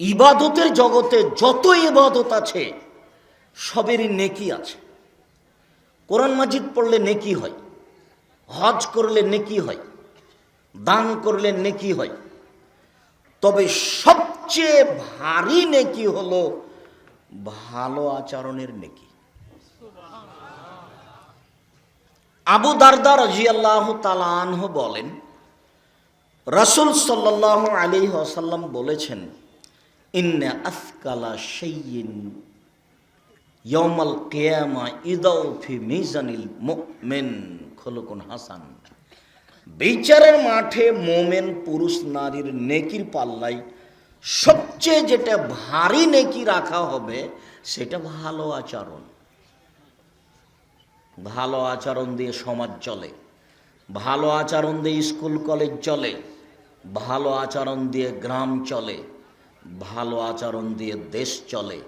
ইবাদতের জগতে যত ইবাদত আছে, সবেরই নেকি আছে। কোরআন মাজিদ পড়লে নেকি হয়, হজ করলে নেকি হয়, দান করলে নেকি হয়। তবে সবচেয়ে ভারী নেকি হলো ভালো আচরণের নেকি। আবু দারদা রাজিয়াল্লাহ তালানহ বলেন, রাসুল সাল্লাহ আলী আসাল্লাম বলেছেন হাসান। বিচারের মাঠে মোমেন, পুরুষ, নারীর নেকির পাল্লাই সবচেয়ে যেটা ভারী নেকি রাখা হবে, সেটা ভালো আচরণ। ভালো আচরণ দিয়ে সমাজ চলে, ভালো আচরণ দিয়ে স্কুল, কলেজ চলে, ভালো আচরণ দিয়ে গ্রাম চলে ভালো আচরণ দিয়ে দেশ চলে,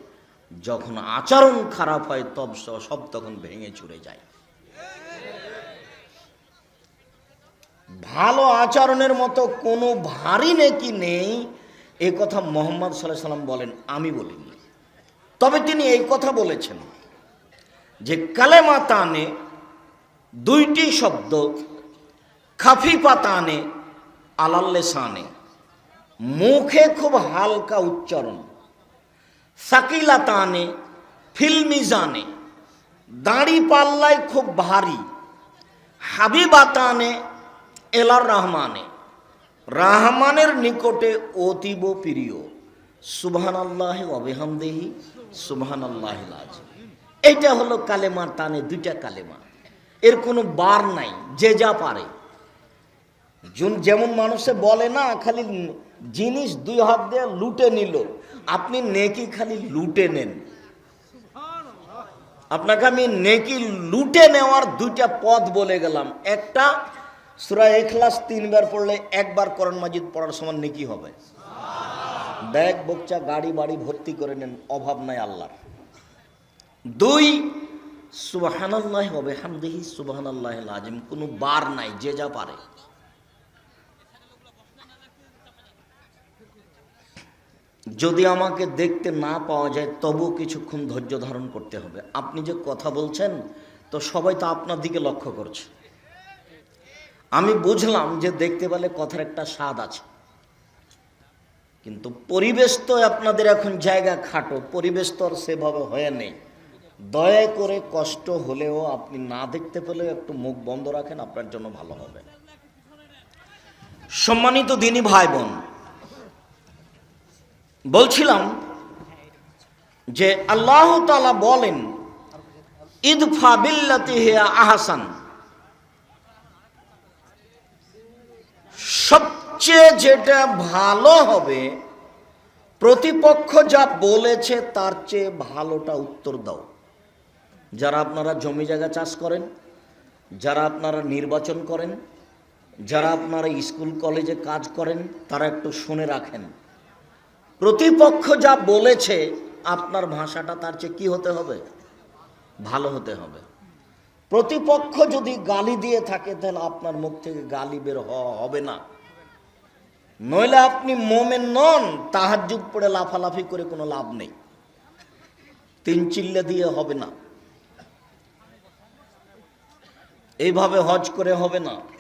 যখন আচরণ খারাপ হয়, তব সব তখন ভেঙে চুরে যায়। ভালো আচরণের মতো কোনো ভারী নেকি নেই, এ কথা মোহাম্মদ সাল্লাহ সাল্লাম বলেন, আমি বলিনি। তবে তিনি এই কথা বলেছেন যে, কালেমা তানে দুইটি শব্দ খাফিপা তানে আলাল্লেসানে মুখে খুব হালকা উচ্চারণ। সাকিলা তানে ফিল্মিজানে দাড়ি পাল্লায় খুব ভারী। হাবিবাতানে এলার রহমানে। রাহমানের নিকটে অতীব প্রিয়। সুবহান আল্লাহ অবেহামদেহি সুবহান আল্লাহ এইটা হলো কালেমার তানে, দুইটা কালেমা। এর কোনো বার নাই, যে যা পারে। যেমন মানুষে বলে না, খালি জিনিস দুই হাত দিয়ে লুটে নিল। আপনি নেকি খালি লুটে নেন। আপনাকে আমি নেকি লুটে নেওয়ার দুইটা পথ বলে গেলাম। একটা, সুরা এখলাস তিনবার পড়লে একবার করণ মাজিদ পড়ার সময় নেকি হবে। ব্যাগ, বকচা, গাড়ি, বাড়ি ভর্তি করে নেন, অভাব নাই আল্লাহর। দুই, সুবাহানাল্লাহ হবে হামদেহি সুবাহানাল্লাহ আজিম কোনো বার নাই, যে যা পারে। যদি আমাকে দেখতে না পাওয়া যায় তবু কিছুক্ষণ ধৈর্য ধারণ করতে হবে। আপনি যে কথা বলছেন, তো সবাই তো আপনার দিকে লক্ষ্য করছে। আমি বুঝলাম যে দেখতে পেলে কথার একটা স্বাদ আছে। কিন্তু পরিবেশ তো আপনাদের এখন জায়গা খাটো, পরিবেশ তো আর সেভাবে হয়ে নেই। দয়া করে কষ্ট হলেও আপনি না দেখতে পেলেও একটু মুখ বন্ধ রাখেন, আপনার জন্য ভালো হবে। সম্মানিত দিনী ভাই বোন বলছিলাম যে আল্লাহ তালা বলেন, ইদফা বিল্লাতি হিয়া আহসান। সবচেয়ে যেটা ভালো হবে, প্রতিপক্ষ যা বলেছে তার চেয়ে ভালোটা উত্তর দাও। যারা আপনারা জমি জায়গা চাষ করেন, যারা আপনারা নির্বাচন করেন, যারা আপনারা স্কুল, কলেজে কাজ করেন, তারা একটু শুনে রাখেন। প্রতিপক্ষ যা বলেছে, আপনার ভাষাটা তার চেয়ে কি হতে হবে? ভালো হতে হবে। প্রতিপক্ষ যদি গালি দিয়ে থাকে, তাহলে আপনার মুখ থেকে গালি বের হওয়া হবে না। নইলে আপনি মোমেন নন তাহাজুদ পড়ে লাফালাফি করে কোনো লাভ নেই। তিন চিল্লে দিয়ে হবে না। এইভাবে হজ করে হবে না।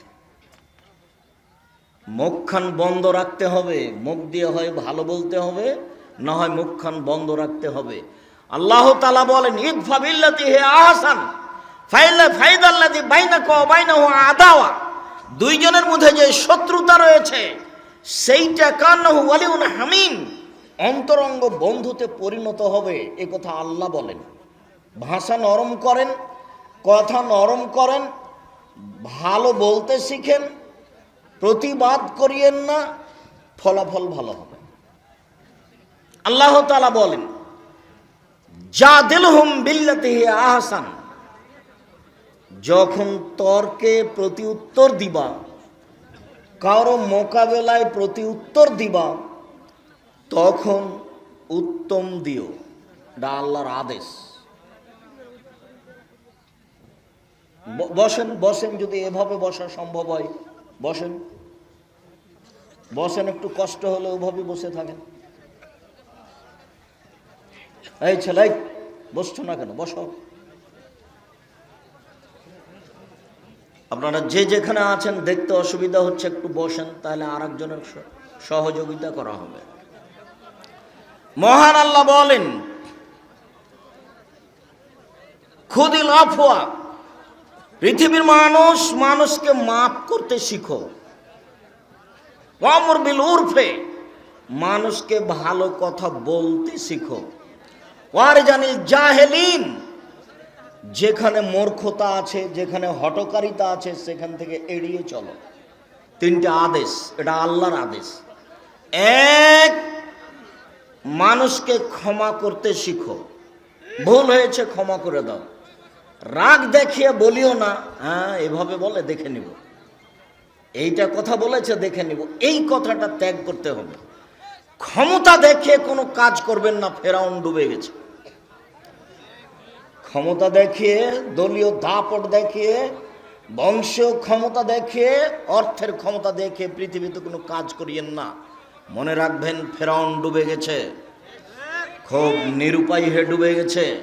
মুখখান বন্ধ রাখতে হবে, মুখ দিয়ে হয় ভালো বলতে হবে, না হয় মুখখান বন্ধ রাখতে হবে। আল্লাহ তালা বলেন ঈদ ফাবিল্লাতি হে আহসান, ফাইলা ফাইদাল্লাতি বাইনা ক বাইনা হো আদাওয়া। দুইজনের মধ্যে যে শত্রুতা রয়েছে, সেইটা কান্নাহু ওয়ালিউন হামিম অন্তরঙ্গ বন্ধুতে পরিণত হবে, এ কথা আল্লাহ বলেন। ভাষা নরম করেন, কথা নরম করেন, ভালো বলতে শিখেন প্রতিবাদ করিয়েন না, ফলাফল ভালো হবে। আল্লাহ তালা বলেন যা দিল হুম বিল্লাতে আহসান। যখন তর্কে প্রতি উত্তর দিবা, কারও মোকাবেলায় প্রতি উত্তর দিবা, তখন উত্তম দিও। এটা আল্লাহর আদেশ। বসেন বসেন, যদি এভাবে বসা সম্ভব হয়, বসেন। বসেন, একটু কষ্ট হলে ওভাবে বসে থাকেন। এই ছেলে বসছো না কেন? বসো। আপনারা যে যেখানে আছেন, দেখতে অসুবিধা হচ্ছে, একটু বসেন, তাহলে আর একজনের সহযোগিতা করা হবে। মহান আল্লাহ বলেন, খুদিল আফওয়া, পৃথিবীর মানুষ, মানুষকে মাফ করতে শিখো। অমর বিল উর্ফে। মানুষকে ভালো কথা বলতে শিখো। ওয়ার জানি জাহেলিন, যেখানে মূর্খতা আছে, যেখানে হটকারিতা আছে, সেখান থেকে এড়িয়ে চলো। তিনটে আদেশ, এটা আল্লাহর আদেশ। এক, মানুষকে ক্ষমা করতে শিখো। ভুল হয়েছে ক্ষমা করে দাও। রাগ দেখিয়ে বলিও না। হ্যাঁ এভাবে বলে দেখে নিব। এইটা কথা বলেছে, দেখে নিব। এই কথাটা ত্যাগ করতে হবে। ক্ষমতা দেখে কোনো কাজ করবেন না, ফেরাউন ডুবে গেছে। ক্ষমতা দেখিয়ে দলীয় দাপট দেখিয়ে বংশীয় ক্ষমতা দেখিয়ে অর্থের ক্ষমতা দেখে পৃথিবীতে কোনো কাজ করিয়েন না। মনে রাখবেন, ফেরাউন ডুবে গেছে। খুব নিরুপায় হয়ে ডুবে গেছে।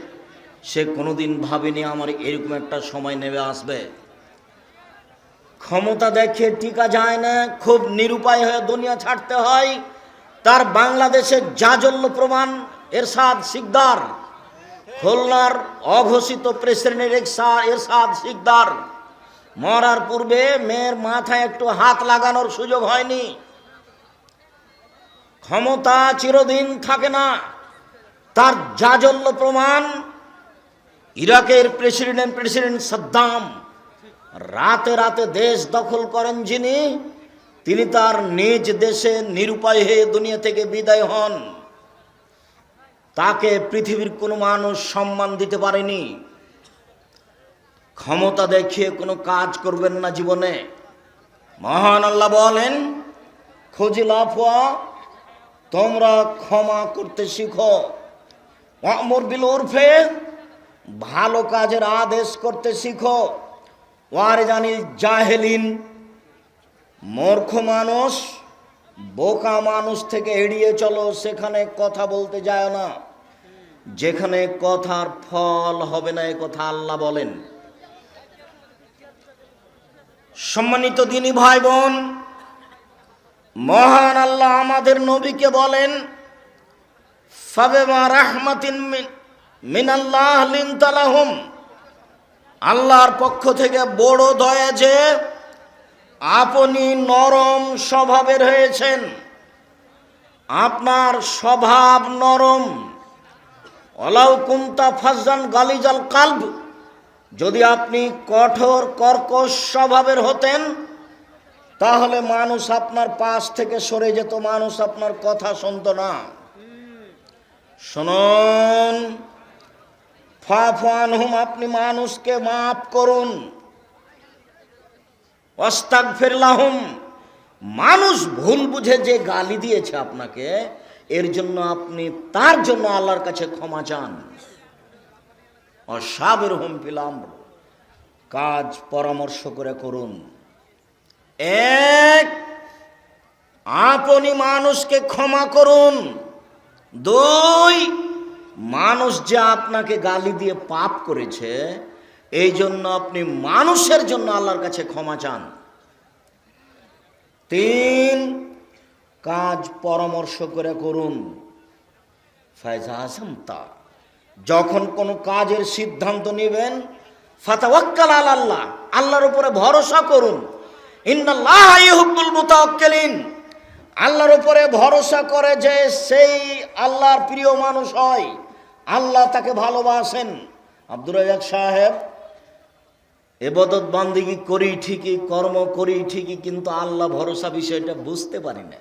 সে কোনোদিন ভাবেনি আমার এরকম একটা সময় নেমে আসবে। ক্ষমতা দেখে টিকা যায় না, খুব নিরুপায় হয়ে দুনিয়া ছাড়তে হয়। তার বাংলাদেশের জাজল্য প্রমাণ, এরশাদ সিকদার খুলনার অঘোষিত প্রেসিডেন্টের এরশাদ সিকদার মরার পূর্বে মেয়ের মাথায় একটু হাত লাগানোর সুযোগ হয়নি। ক্ষমতা চিরদিন থাকে না। তার জাজল্য প্রমাণ, ইরাকের প্রেসিডেন্ট প্রেসিডেন্ট সাদ্দাম। রাতে রাতে দেশ দখল করেন যিনি, তিনি তার নিজ দেশে নিরুপায় হয়ে দুনিয়া থেকে বিদায় হন। তাকে পৃথিবীর কোনো মানুষ সম্মান দিতে পারেনি। ক্ষমতা দেখিয়ে কোনো কাজ করবেন না জীবনে। মহান আল্লাহ বলেন খোঁজিল আফওয়া তোমরা ক্ষমা করতে শিখো। অমর বিল উর্ফে ভালো কাজের আদেশ করতে শিখো। ওয়ারে জানি জাহেলিন। মূর্খ মানুষ, বোকা মানুষ থেকে এড়িয়ে চলো, সেখানে কথা বলতে যায় না। যেখানে কথার ফল হবে না, এ কথা আল্লাহ বলেন। সম্মানিত দিনী ভাই বোন মহান আল্লাহ আমাদের নবীকে বলেন ফাবেমা রাহমাতিন মিন- মিনাল্লাহ লিনতালাহুম আল্লাহর পক্ষ থেকে বড় দয়া যে আপনি নরম স্বভাবের হয়েছেন। আপনার স্বভাব নরম। অলাউ কুন্তা ফাজান গালিজাল কালব। যদি আপনি কঠোর, কর্কশ স্বভাবের হতেন, তাহলে মানুষ আপনার পাশ থেকে সরে যেত, মানুষ আপনার কথা শুনত না। শুনুন। ফাফান হুম আপনি মানুষকে মাফ করুন। অস্তাক ফেরলাহুম মানুষ ভুল বুঝে যে গালি দিয়েছে আপনাকে, এর জন্য আপনি, তার জন্য আল্লাহর কাছে ক্ষমা চান। অসাবের হুম ফিলাম কাজ পরামর্শ করে করুন। এক, আপনি মানুষকে ক্ষমা করুন। দুই মানুষ যে আপনাকে গালি দিয়ে পাপ করেছে, এই জন্য আপনি মানুষের জন্য আল্লাহর কাছে ক্ষমা চান। তিন, কাজ পরামর্শ করে করুন। ফায়জা তা যখন কোনো কাজের সিদ্ধান্ত নেবেন, ফাতাওয়াক্কাল আল আল্লাহ, আল্লাহর উপরে ভরসা করুন। ইন্নাল্লাহ আল্লাহর উপরে ভরসা করে যে সেই আল্লাহর প্রিয় মানুষ হয়। আল্লাহ তাকে ভালোবাসেন। আব্দুর রাজাক সাহেব, এবদত বান্দিগি করি ঠিকই, কর্ম করি ঠিকই, কিন্তু আল্লাহ ভরসা বিষয়টা বুঝতে পারি না।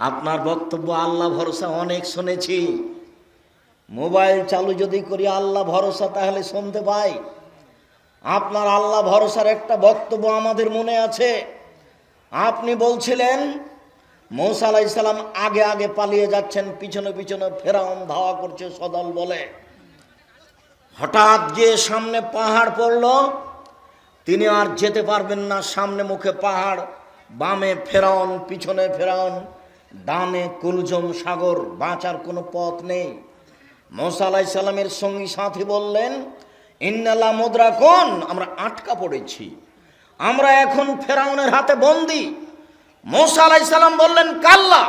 আপনার বক্তব্য আল্লাহ ভরসা অনেক শুনেছি। মোবাইল চালু যদি করি আল্লাহ ভরসা, তাহলে শুনতে পাই। আপনার আল্লাহ ভরসার একটা বক্তব্য আমাদের মনে আছে। আপনি বলছিলেন মৌসা আলাইসাল্লাম আগে আগে পালিয়ে যাচ্ছেন, পিছনে পিছনে ফেরাউন ধাওয়া করছে সদল বলে। হঠাৎ গিয়ে সামনে পাহাড় পড়ল, তিনি আর যেতে পারবেন না সামনে মুখে পাহাড়, বামে ফেরাউন, পিছনে ফেরাউন, ডানে কুলজম সাগর, বাঁচার কোনো পথ নেই। মোসা আলাইসাল্লামের সঙ্গী সাথী বললেন ইন্নালা মুদ্রা কোন আমরা আটকা পড়েছি। আমরা এখন ফেরাউনের হাতে বন্দি। মোসা আলাইসাল্লাম বললেন, কাল্লা,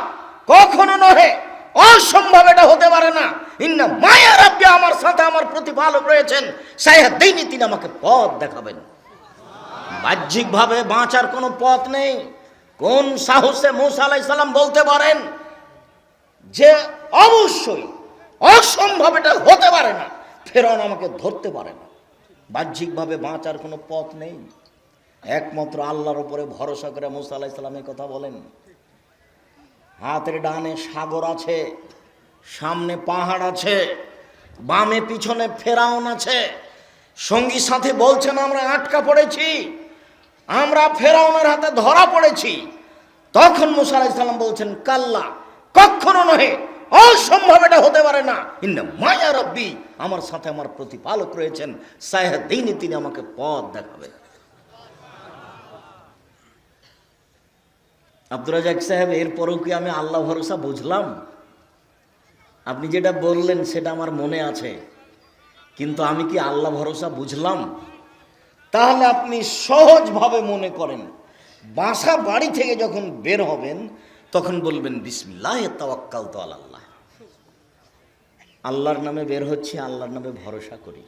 কখনো নহে, অসম্ভব এটা হতে পারে না। ইন্না মায়া রাব্বি, আমার সাথে আমার প্রতিপালক রয়েছেন। সাইহা দিনই তিনি আমাকে পথ দেখাবেন। বাহ্যিকভাবে বাঁচার কোনো পথ নেই। কোন সাহসে মুসা আলাইসাল্লাম বলতে পারেন যে, অবশ্যই অসম্ভব এটা হতে পারে না ফেরন আমাকে ধরতে পারে না। বাহ্যিকভাবে বাঁচার কোনো পথ নেই। একমাত্র আল্লাহর উপরে ভরসা করে মুসা আলাইসাল্লামের কথা বলেন। হাতের ডানে সাগর আছে, সামনে পাহাড় আছে, বামে পিছনে ফেরাউন আছে। সঙ্গী সাথে বলছেন, আমরা আটকা পড়েছি, আমরা ফেরাউনের হাতে ধরা পড়েছি। তখন মুসা আলাইসাল্লাম বলছেন, কাল্লা, কখনো নহে অসম্ভব এটা হতে পারে না। মায়া রব্বি, আমার সাথে আমার প্রতিপালক রয়েছেন সাহেদিনই তিনি আমাকে পথ দেখাবেন। আব্দুর রাজাক সাহেব, এরপরেও কি আমি আল্লাহ ভরসা বুঝলাম? আপনি যেটা বললেন সেটা আমার মনে আছে, কিন্তু আমি কি আল্লাহ ভরসা বুঝলাম? তাহলে আপনি সহজভাবে মনে করেন, বাসা বাড়ি থেকে যখন বের হবেন, তখন বলবেন, বিসমিল্লাহ তাওয়াক্কাল তো আল্লাহ আল্লাহর নামে বের হচ্ছে, আল্লাহর নামে ভরসা করি।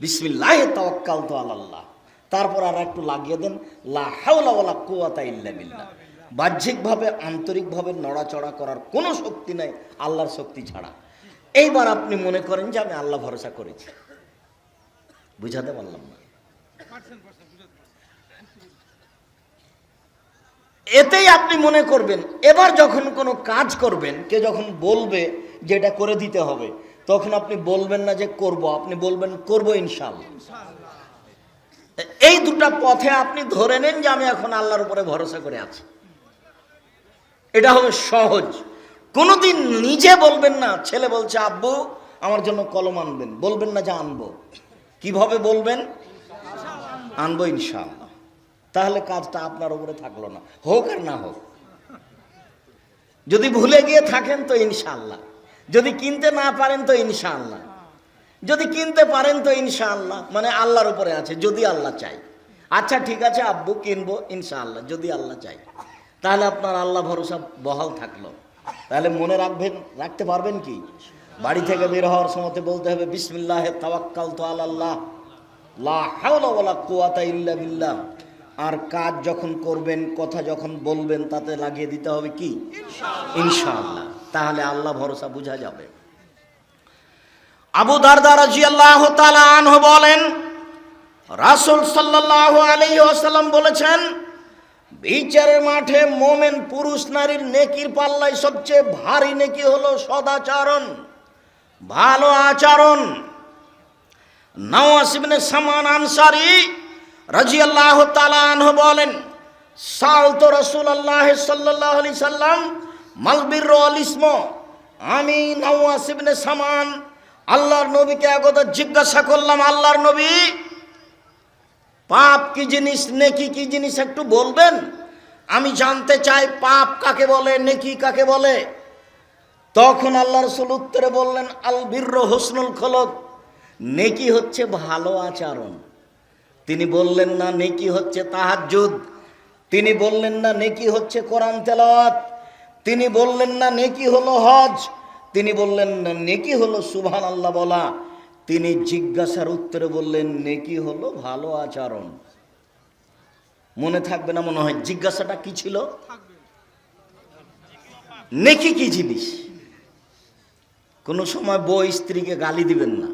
বিসমিল্লাহ তাওয়াক্কাল তো আল্লাহ তারপর আর একটু লাগিয়ে দেন, লা হাওলা ইল্লা বিল্লাহ। বাহ্যিকভাবে, আন্তরিকভাবে নড়াচড়া করার কোনো শক্তি নাই, আল্লাহর শক্তি ছাড়া। এইবার আপনি মনে করেন যে আমি আল্লাহ ভরসা করেছি। বুঝাতে পারলাম না। এতেই আপনি মনে করবেন, এবার যখন কোনো কাজ করবেন কে যখন বলবে যে এটা করে দিতে হবে, তখন আপনি বলবেন না যে করব, আপনি বলবেন করব ইনশাল্লাহ এই দুটা পথে আপনি ধরে নেন যে আমি এখন আল্লাহর উপরে ভরসা করে আছি। এটা হবে সহজ। কোনোদিন নিজে বলবেন না, ছেলে বলছে, আব্বু, আমার জন্য কলম আনবেন। বলবেন না যে আনব। কীভাবে বলবেন? আনব ইনশাআল্লাহ। তাহলে কাজটা আপনার উপরে থাকল না। হোক আর না হোক। যদি ভুলে গিয়ে থাকেন তো ইনশাআল্লাহ। যদি কিনতে না পারেন তো ইনশাআল্লাহ। যদি কিনতে পারেন তো ইনশাআল্লাহ। মানে আল্লাহর উপরে আছে, যদি আল্লাহ চাই আচ্ছা ঠিক আছে, আব্বু, কিনবো ইনশাআল্লাহ, যদি আল্লাহ চাই তাহলে আপনার আল্লাহ ভরসা বহাল থাকল। তাহলে মনে রাখবেন রাখতে পারবেন কি? বাড়ি থেকে বের হওয়ার সময় বলতে হবে বিসমিল্লাহ তাওয়াক্কাল তো আল্লাহ লা হাওলা ওয়ালা কুওয়াতা ইল্লা বিল্লাহ। আর কাজ যখন করবেন কথা যখন বলবেন তাতে লাগিয়ে দিতে হবে কি? ইনশাআল্লাহ। তাহলে আল্লাহ ভরসা বোঝা যাবে। আবু দারদা রাজিয়াল্লাহ তাআলা আনহু বলেন রাসূল সাল্লাল্লাহু আলাইহি ওয়াসাল্লাম বলেছেন বিচারের মাঠে মোমেন পুরুষ নারীর নেকির পাল্লায় সবচেয়ে ভারী নেকি হলো সদাচরণ, ভালো আচরণ। নওয়াসিবনে সামান আনসারি রাজিয়াল্লাহ তালাহ বলেন, সাল তো রসুল আল্লাহ সাল্লাহ আলি সাল্লাম মালবির ইসম আমি নওয়াসিবনে সামান, আল্লাহর নবীকে একদা জিজ্ঞাসা করলাম, আল্লাহর নবী পাপ কি জিনিস, নেকি কি জিনিস একটু বলবেন? আমি জানতে চাই পাপ কাকে বলে, নেকি কাকে বলে? তখন আল্লাহ রসুল উত্তরে বললেন, আল বীর হোসনুল খলক, নেকি হচ্ছে ভালো আচরণ। তিনি বললেন, না, নেকি হচ্ছে তাহাজ্জুদ। তিনি বললেন, না, নেকি হচ্ছে কোরআন তেলাওয়াত। তিনি বললেন, না, নেকি হলো হজ। তিনি বললেন, না, নেকি হলো সুবহান আল্লাহ বলা। তিনি জিজ্ঞাসার উত্তরে বললেন, নেকি হলো ভালো আচরণ? মনে থাকবে না মনে হয়, জিজ্ঞাসাটা কি ছিল? নেকি কি জিনিস? কোনো সময় বই স্ত্রীকে গালি দিবেন না।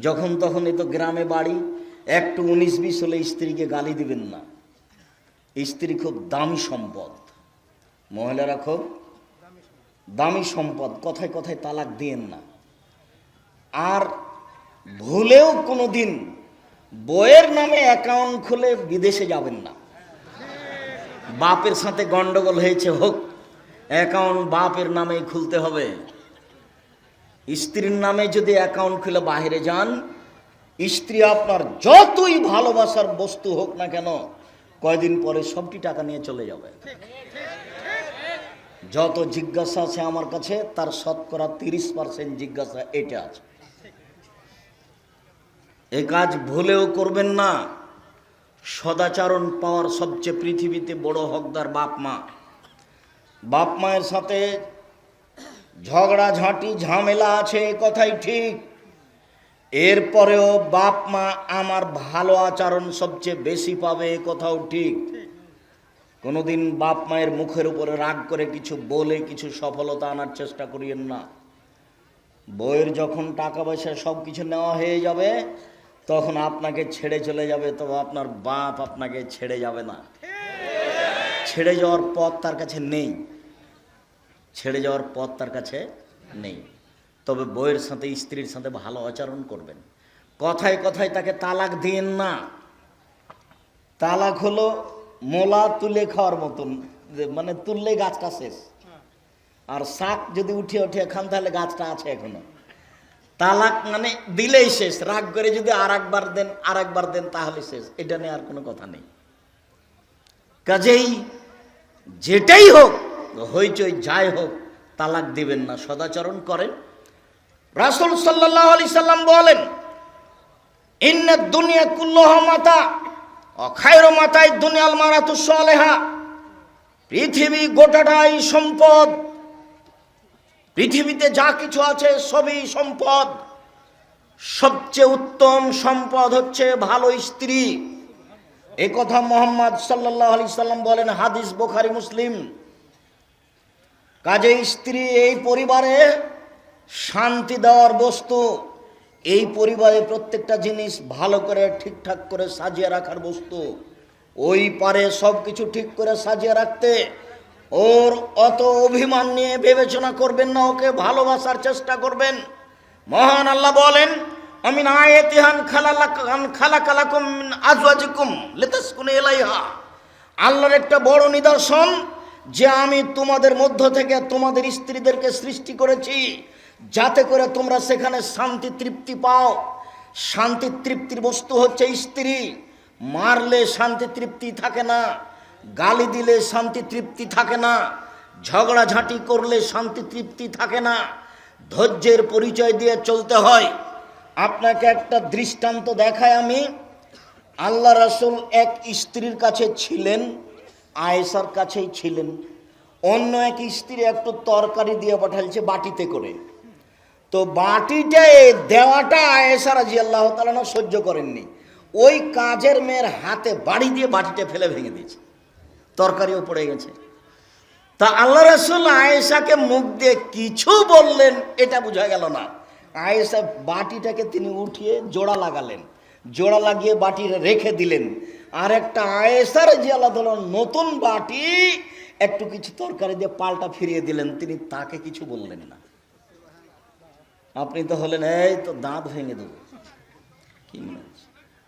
যখন তখন এই তো গ্রামে বাড়ি, একটু উনিশ বিশ হলে স্ত্রীকে গালি দিবেন না। স্ত্রী খুব দামি সম্পদ। মহিলারা খুব দামি সম্পদ। কথায় কথায় তালাক দিয়েন না। আর ভুলেও কোনো দিন বইয়ের নামে অ্যাকাউন্ট খুলে বিদেশে যাবেন না। বাপের সাথে গন্ডগোল হয়েছে, হোক, অ্যাকাউন্ট বাপের নামেই খুলতে হবে। স্ত্রীর নামে যদি অ্যাকাউন্ট খুলে বাইরে যান, স্ত্রী আপনার যতই ভালোবাসার বস্তু হোক না কেন, কয়দিন পরে সবটি টাকা নিয়ে চলে যাবে। যত জিজ্ঞাসা আছে আমার কাছে, তার শতকরা তিরিশ পার্সেন্ট জিজ্ঞাসা এটা আছে। এ কাজ ভুলেও করবেন না। সদাচরণ পাওয়ার সবচেয়ে পৃথিবীতে বড় হকদার বাপ মা। বাপ মায়ের সাথে ঝগড়া, ঝাঁটি, ঝামেলা আছে কথাই ঠিক। এরপরেও বাপ মা আমার ভালো আচরণ সবচেয়ে বেশি পাবে কথাও ঠিক। কোনোদিন বাপ মায়ের মুখের উপরে রাগ করে কিছু বলে, কিছু সফলতা আনার চেষ্টা করিয়েন না। বইয়ের যখন টাকা পয়সা সব কিছু নেওয়া হয়ে যাবে তখন আপনাকে ছেড়ে চলে যাবে, তবে আপনার বাপ আপনাকে ছেড়ে যাবে না। ছেড়ে যাওয়ার পথ তার কাছে নেই। ছেড়ে যাওয়ার পথ তার কাছে নেই। তবে বইয়ের সাথে, স্ত্রীর সাথে ভালো আচরণ করবেন। কথায় কথায় তাকে তালাক দিন না। তালাক হলো মোলা তুলে খাওয়ার মতন মানে তুললে গাছটা শেষ। আর শাক যদি উঠে উঠে খান, তাহলে গাছটা আছে এখনও। তালাক মানে দিলেই শেষ। রাগ করে যদি আর একবার দেন আর একবার দেন, তাহলে শেষ। এটা নিয়ে আর কোনো কথা নেই। কাজেই যেটাই হোক, হইচই যাই হোক, তালাক দিবেন না, সদাচরণ করেন। রাসুল সাল্লাহ আলি সাল্লাম বলেন ইন্না দুনিয়া কুল্লহ মাতা অখায়র মাতায় দুনিয়াল মারাতু সালেহা। পৃথিবী গোটাটাই সম্পদ পৃথিবীতে যা কিছু আছে সবই সম্পদ। সবচেয়ে উত্তম সম্পদ হচ্ছে ভালো স্ত্রী। এ কথা মোহাম্মদ সাল্লাহ আলি সাল্লাম বলেন, হাদিস বোখারি, মুসলিম। কাজে স্ত্রী এই পরিবারে শান্তি দেওয়ার বস্তু। এই পরিবারে প্রত্যেকটা জিনিস ভালো করে ঠিকঠাক করে সাজিয়ে রাখার বস্তু। ওই পারে সব কিছু ঠিক করে সাজিয়ে রাখতে ওর অত অভিমান নিয়ে বিবেচনা করবেন না, ওকে ভালোবাসার চেষ্টা করবেন। মহান আল্লাহ বলেন, আমিন আয়াতিহান খালালাকান খালাকালাকুম মিন আজওয়াজিকুম লিতাসকুনু ইলাইহা। আল্লাহর একটা বড় নিদর্শন, যে আমি তোমাদের মধ্য থেকে তোমাদের স্ত্রীদেরকে সৃষ্টি করেছি, যাতে করে তোমরা সেখানে শান্তি তৃপ্তি পাও। শান্তি তৃপ্তির বস্তু হচ্ছে স্ত্রী। মারলে শান্তি তৃপ্তি থাকে না। গালি দিলে শান্তি তৃপ্তি থাকে না ঝগড়াঝাঁটি করলে শান্তি তৃপ্তি থাকে না। ধৈর্যের পরিচয় দিয়ে চলতে হয়। আপনাকে একটা দৃষ্টান্ত দেখায় আমি। আল্লাহ রাসুল এক স্ত্রীর কাছে ছিলেন আয়েসার কাছেই ছিলেন। অন্য এক স্ত্রী একটু তরকারি দিয়ে পাঠালছে বাটিতে করে। তো বাটিটা দেওয়াটা আয়েসা রাজি আল্লাহ তালা সহ্য করেননি। ওই কাজের মেয়ের হাতে বাড়ি দিয়ে বাটিটা ফেলে ভেঙে দিয়েছে। তরকারিও পড়ে গেছে। তা আল্লাহ রসুল আয়েশাকে মুখ দিয়ে কিছু বললেন, এটা বোঝা গেল না। আয়েশা বাটিটাকে তিনি উঠিয়ে জোড়া লাগালেন। জোড়া লাগিয়ে বাটি রেখে দিলেন। আর একটা আয়েশার যে আল্লাহ নতুন বাটি একটু কিছু তরকারি দিয়ে পাল্টা ফিরিয়ে দিলেন। তিনি তাকে কিছু বললেন না। আপনি তো হলেন, এই তো দাঁত ভেঙে দেবো। কি মনে হচ্ছে?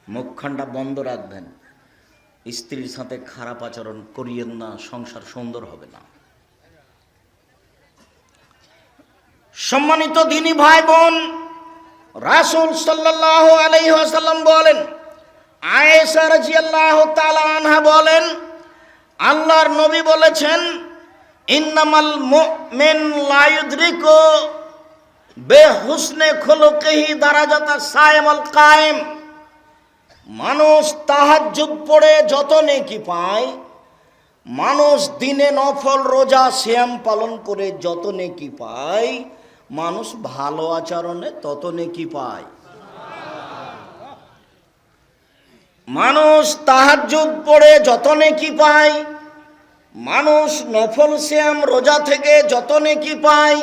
মুখখানটা বন্ধ রাখবেন। স্ত্রীর সাথে খারাপ আচরণ করিয়েন না, সংসার সুন্দর হবে না। সম্মানিত দিনী ভাই বোন রাসুল সাল্লাহ আলাইসাল্লাম বলেন, আয়েশা রাজিয়াল্লাহ তাআলা আনহা বলেন, আল্লাহর নবী বলেছেন, ইন্নামাল মুমিন লা ইউদরিকু বেহুসনে খুলুকিহি দারাজাতা সায়েমাল কায়েম। মানুষ তাহাজ্জুদ পড়ে যত নেকি পায়, মানুষ দিনে নফল রোজা শ্যাম পালন করে যত নেকি পায়, মানুষ ভালো আচরণে তত নেকি পায়। মানুষ তাহাজ্জুদ পড়ে যত নেকি পায়, মানুষ নফল শ্যাম রোজা থেকে যত নেকি পায়,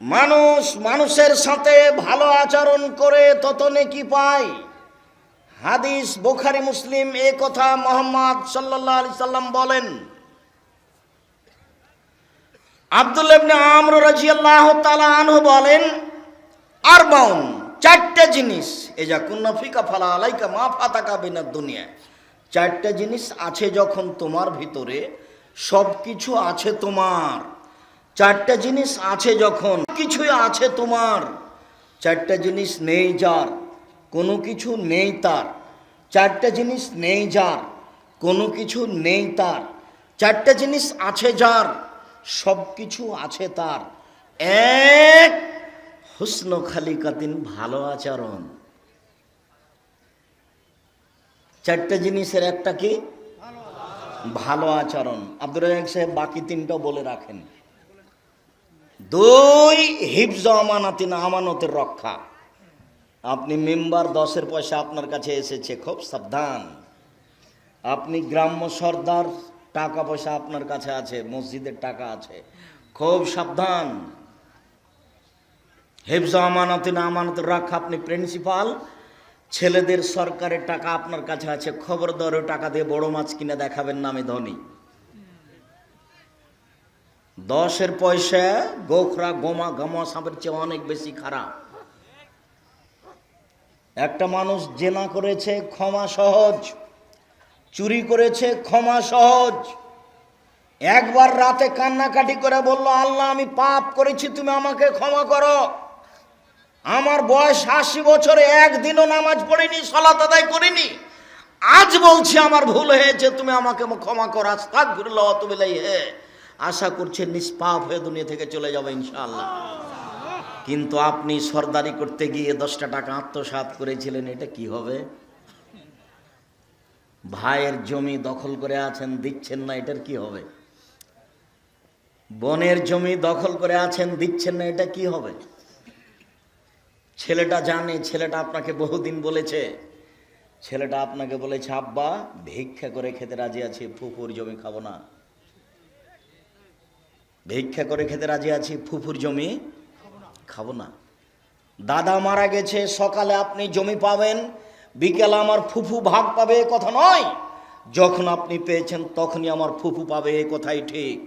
মানুষ মানুষের সাথে ভালো আচরণ করে তত নেকি পায়। হাদিস বোখারি, মুসলিম, এ কথা মোহাম্মদ সাল্লাহ আলি সাল্লাম বলেন। আব্দুল ইবনে আমর রাজিয়াল্লাহ তাআলা আনহু বলেন, আরবাউন, চারটে জিনিস এই যা কুন্না ফিকা ফালা আলাইকা মা ফাতাকা বিনার দুনিয়া। চারটে জিনিস আছে যখন তোমার ভিতরে সব কিছু আছে তোমার। চারটে জিনিস আছে যখন কিছুই আছে তোমার। চারটে জিনিস নেই যার। কোনো কিছু নেই তার। চারটে জিনিস নেই যার, কোনো কিছু নেই তার। চারটে জিনিস আছে যার, সব কিছু আছে তার। এক, হুসন খালিকাতিন ভালো আচরণ। চারটে জিনিসের একটা কি? ভালো আচরণ। আব্দুর রাজাক সাহেব বাকি তিনটা বলে রাখেন। দুই, হিফজ আমানাতিন আমানতের রক্ষা। আপনি মেম্বার দশের পয়সা আপনার কাছে এসেছে, খুব সাবধান। আপনি গ্রাম্য সর্দার, টাকা পয়সা আপনার কাছে আছে, মসজিদের টাকা আছে, খুব সাবধান। হেফজ আমানতিন আমানত রাখা, আপনি প্রিন্সিপাল। ছেলেদের সরকারের টাকা আপনার কাছে আছে, খবরদার ওই টাকা দিয়ে বড় মাছ কিনে দেখাবেন না আমি ধনী। দশের পয়সা গোখরা গোমা গামা সাপের চেয়ে অনেক বেশি খারাপ। একটা মানুষ জেনা করেছে ক্ষমা সহজ, চুরি করেছে ক্ষমা সহজ। একবার রাতে কান্নাকাটি করে বলল, আল্লাহ, আমি পাপ করেছি, তুমি আমাকে ক্ষমা করো। আমার বয়স আশি বছরে একদিনও নামাজ পড়িনি, সলাত আদায় করিনি। আজ বলছি, আমার ভুল হয়েছে, তুমি আমাকে ক্ষমা করো। আস্তাক ঘুরল তুমি আশা করছে নিষ্পাপ হয়ে দুনিয়া থেকে চলে যাবে ইনশাআল্লাহ। কিন্তু আপনি সর্দারি করতে গিয়ে দশটা টাকা আত্মসাৎ করেছিলেন, এটা কি হবে? ভাইয়ের জমি দখল করে আছেন, দিচ্ছেন না, এটার কি হবে? বনের জমি দখল করে আছেন, দিচ্ছেন না, এটা কি হবে? ছেলেটা জানে, ছেলেটা আপনাকে বহুদিন বলেছে। ছেলেটা আপনাকে বলেছে, আব্বা, ভিক্ষা করে খেতে রাজি আছি, ফুফুর জমি খাব না। ভিক্ষা করে খেতে রাজি আছি, ফুফুর জমি খাব না। দাদা মারা গেছে, সকালে আপনি জমি পাবেন, বিকেলে আমার ফুফু ভাগ পাবে, এ কথা নয়। যখন আপনি পেয়েছেন, তখনই আমার ফুফু পাবে, এ কথাই ঠিক।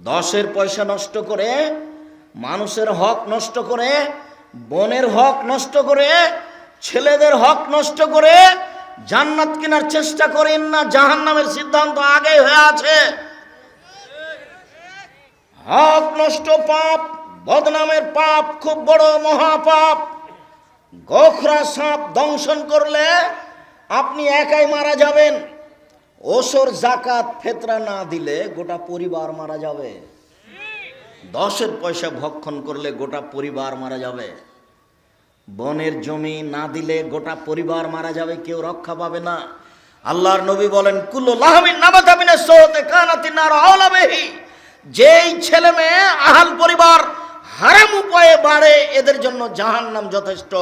দশের পয়সা নষ্ট করে, মানুষের হক নষ্ট করে, বনের হক নষ্ট করে, ছেলেদের হক নষ্ট করে, জান্নাত কেনার চেষ্টা করেন না জাহান নামের সিদ্ধান্ত আগে হয়ে আছে। হক নষ্ট পাপ, বদনামের পাপ, খুব বড় মহাপাপ। গোখরা সাপ দংশন করলে আপনি একাই মারা যাবেন। ওসর, জাকাত, ফেতরা না দিলে গোটা পরিবার মারা যাবে। দশের পয়সা ভক্ষণ করলে গোটা পরিবার মারা যাবে। বনের জমি না দিলে গোটা পরিবার মারা যাবে, কেউ রক্ষা পাবে না। আল্লাহর নবী বলেন, কুল্লু লাহমিন নাবাতামিনে সোহতে কানাতিনার আওলাবেহি যেই ছেলে মেয়ে আহাল পরিবার হারাম উপায়ে বাড়ে, এদের জন্য জাহান্নাম যথেষ্ট।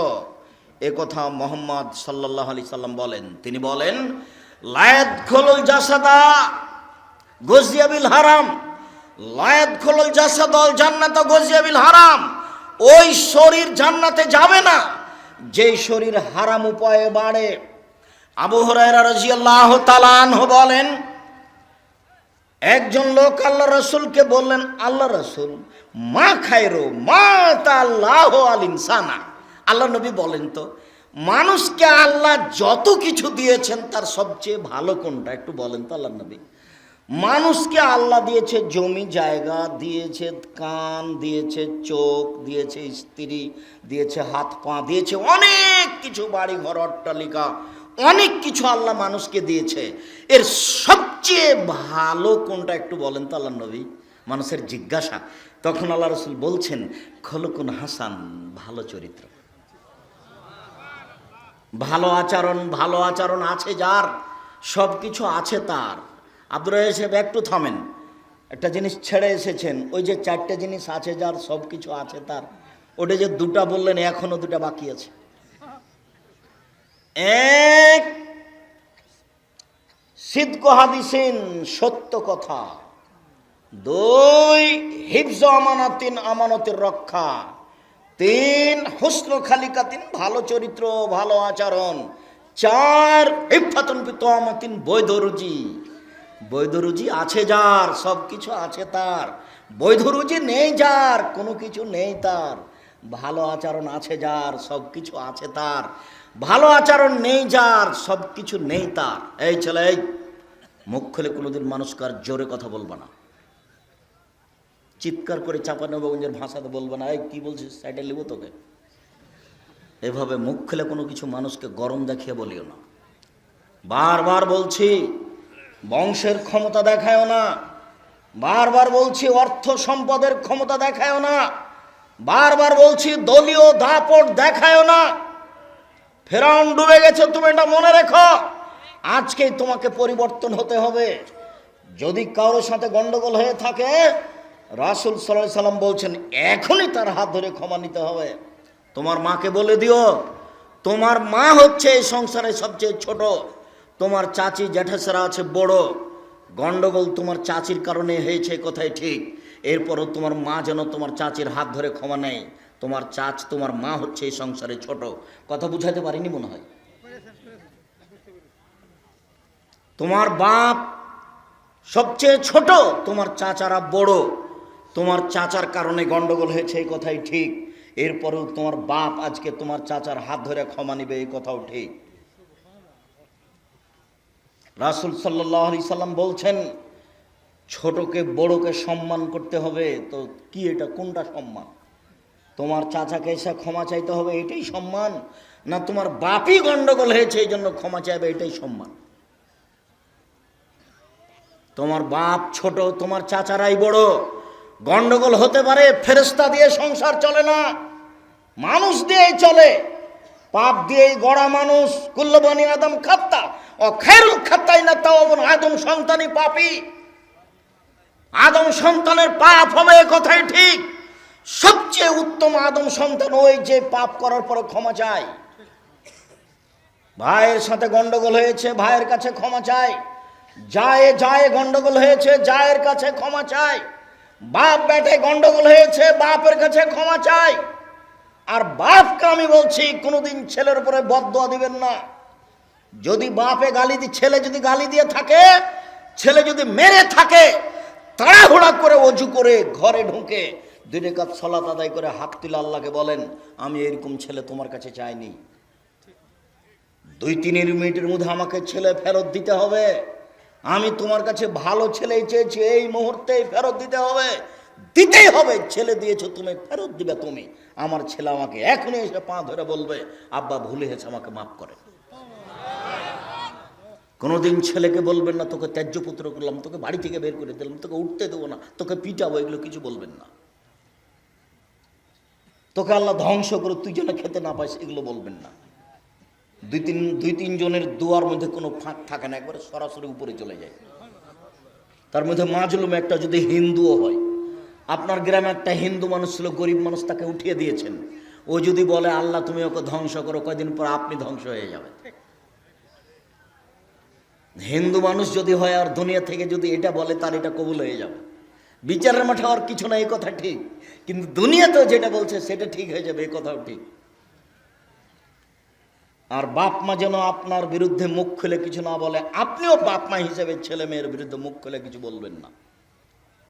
এ কথা মোহাম্মদ সাল্লাল্লাহু আলাইহি সাল্লাম বলেন। তিনি বলেন, লায়াত খোলুল জাসাদা গজিয়াবিল হারাম। লায়াত খোলুল জাসাদল জান্নাত গজিয়াবিল হারাম। ওই শরীর জান্নাতে যাবে না। যেই শরীর হারাম উপায়ে বাড়ে। আবু হুরায়রা রাদিয়াল্লাহু তাআলা আনহু বলেন একজন লোক আল্লাহ রসুলকে বললেন, আল্লাহ রসুল, মা খায়রো, মা তাল্লাহ আল ইনসানা। আল্লাহ নবী বলেন তো, মানুষকে আল্লাহ যত কিছু দিয়েছেন, তার সবচেয়ে ভালো কোনটা? একটু বলেন তো আল্লাহ নবী। মানুষকে আল্লাহ দিয়েছে জমি, জায়গা, দিয়েছে কান, দিয়েছে চোখ, দিয়েছে স্ত্রী, দিয়েছে হাত, পা, দিয়েছে অনেক কিছু বাড়ি ঘর অট্টালিকা, অনেক কিছু আল্লাহ মানুষকে দিয়েছে। এর সবচেয়ে ভালো কোনটা একটু বলেন তো আল্লাহ নবী? মানুষের জিজ্ঞাসা। তখন আল্লাহ রসুল বলছেন, খলকুন হাসান, ভালো চরিত্র। ভালো আচরণ ভালো আচরণ আছে যার সব কিছু আছে তার। আব্দুর সাহেব একটু থামেন। একটা জিনিস ছেড়ে এসেছেন, ওই যে চারটে জিনিস আছে যার সব কিছু আছে তার। ওটা যে দুটা বললেন, এখনও দুটা বাকি আছে। এক সিদ্ধ হাদিসিন, সত্য কথা। দুই হিফজ আমানাতিন, আমানতের রক্ষা। তিন, হুসন খালিকাতিন, ভালো চরিত্র, ভালো আচরণ। চার ইফাতুন পিতামাতিন বৈধ রুজি। বৈধ রুজি আছে যার সব কিছু আছে তার। বৈধ রুজি নেই যার, কোনো কিছু নেই তার। ভালো আচরণ আছে যার সব কিছু আছে তার। ভালো আচরণ নেই যার সব কিছু নেই তার। এই ছেলে, এই। মুখ খুলে কোনোদিন মানুষকে আর জোরে কথা বলব না। চিৎকার করে চাপানবাবগঞ্জের ভাষাতে বলব না, এই, কি বলছিস? সাইডে লিব তোকে। এভাবে মুখ খুলে কোনো কিছু মানুষকে গরম দেখিয়ে বলিও না। বারবার বলছি, বংশের ক্ষমতা দেখায়ও না। বারবার বলছি, অর্থ সম্পদের ক্ষমতা দেখায়ও না। বারবার বলছি, দলীয় দাপট দেখায়ও না। ফেরাউন ডুবে গেছে, তুমি এটা মনে রেখো। আজকেই তোমাকে পরিবর্তন হতে হবে। যদি কারোর সাথে গন্ডগোল হয়ে থাকে, রাসুল সাল্লাহ সাল্লাম বলছেন, এখনই তার হাত ধরে ক্ষমা নিতে হবে। তোমার মাকে বলে দিও, তোমার মা হচ্ছে এই সংসারে সবচেয়ে ছোট। তোমার চাচি জ্যাঠাসেরা আছে বড়। গন্ডগোল তোমার চাচির কারণে হয়েছে কোথায় ঠিক। এরপরও তোমার মা যেন তোমার চাচির হাত ধরে ক্ষমা নেয়। তোমার চাচ, তোমার মা হচ্ছে এই সংসারে ছোট। কথা বুঝাইতে পারিনি মনে হয়। তোমার বাপ সবচেয়ে ছোট, তোমার চাচারা বড়। তোমার চাচার কারণে গন্ডগোল হয়েছে, এই কথাই ঠিক। এরপরেও তোমার বাপ আজকে তোমার চাচার হাত ধরে ক্ষমা নিবে, এই কথাও ঠিক। রাসুল সাল্লাহ আলি সাল্লাম বলছেন, ছোটকে বড়কে সম্মান করতে হবে। তো কি এটা? কোনটা সম্মান? তোমার চাচাকে এসে ক্ষমা চাইতে হবে, এটাই সম্মান? না তোমার বাপই গন্ডগোল হয়েছে, এই জন্য ক্ষমা চাইবে, এটাই সম্মান? তোমার বাপ ছোট, তোমার চাচারাই বড়। গন্ডগোল হতে পারে ফেরেস্তা দিয়ে সংসার চলে না, মানুষ দিয়েই চলে। পাপ দিয়েই গড়া মানুষ কুল্লবানি আদম খাত্তা। ও খেরুল খাত্তাই না তাও আদম সন্তানই পাপি। আদম সন্তানের পাপ হবে কথাই ঠিক। সবচেয়ে উত্তম আদম সন্তান ওই যে পাপ করার পরে ক্ষমা চায়। ভাইয়ের সাথে গন্ডগোল হয়েছে, ভাইয়ের কাছে ক্ষমা চায়। যায় যায় গন্ডগোল হয়েছে জায়ের কাছে ক্ষমা চায়। বাপ ব্যাটে গন্ডগোল হয়েছে, বাপের কাছে ক্ষমা চায়। আর বাপকে আমি বলছি, কোনোদিন ছেলের উপরে বদয়া দিবেন না। যদি বাপে গালি দি, ছেলে যদি গালি দিয়ে থাকে, ছেলে যদি মেরে থাকে, তাড়াহুড়া করে অজু করে ঘরে ঢুকে দুই রেখাত সলাত আদায় করে হাত তুলে আল্লাহকে বলেন, আমি এরকম ছেলে তোমার কাছে চাইনি। দুই তিন মিনিটের মধ্যে আমাকে ছেলে ফেরত দিতে হবে। আমি তোমার কাছে ভালো ছেলে চেয়েছি, এই মুহূর্তেই ফেরত দিতে হবে। দিতেই হবে, ছেলে দিয়েছ তুমি, ফেরত দিবে তুমি। আমার ছেলে আমাকে এখনই এসে পা ধরে বলবে, আব্বা ভুলে গেছে আমাকে মাফ করে। কোনোদিন ছেলেকে বলবেন না, তোকে ত্যায্য পুত্র করলাম, তোকে বাড়ি থেকে বের করে দিলাম, তোকে উঠতে দেবো না, তোকে পিটাবো, এগুলো কিছু বলবেন না। তোকে আল্লাহ ধ্বংস করে তুই যেন খেতে না পাইস এগুলো বলবেন না। দুই তিন দুই তিন জনের দুয়ার মধ্যে কোনো ফাঁক থাকে না, একবারে সরাসরি উপরে চলে যায়। তার মধ্যে মাজলুম একটা যদি হিন্দুও হয়, আপনার গ্রামে একটা হিন্দু মানুষ ছিল, গরিব মানুষ তাকে উঠিয়ে দিয়েছেন। ও যদি বলে, আল্লাহ, তুমি ওকে ধ্বংস করো, কয়দিন পর আপনি ধ্বংস হয়ে যাবে হিন্দু মানুষ যদি হয় আর দুনিয়া থেকে যদি এটা বলে, তার এটা কবুল হয়ে যাবে। বিচারের মাঠে আর কিছু না, এই কথা ঠিক। কিন্তু দুনিয়াতেও যেটা বলছে, সেটা ঠিক হয়ে যাবে এই কথাও ঠিক। আর বাপ মা যেন আপনার বিরুদ্ধে মুখ খুলে কিছু না বলে, আপনিও বাপ মা হিসেবে ছেলে মেয়ের বিরুদ্ধে মুখ খুলে কিছু বলবেন না।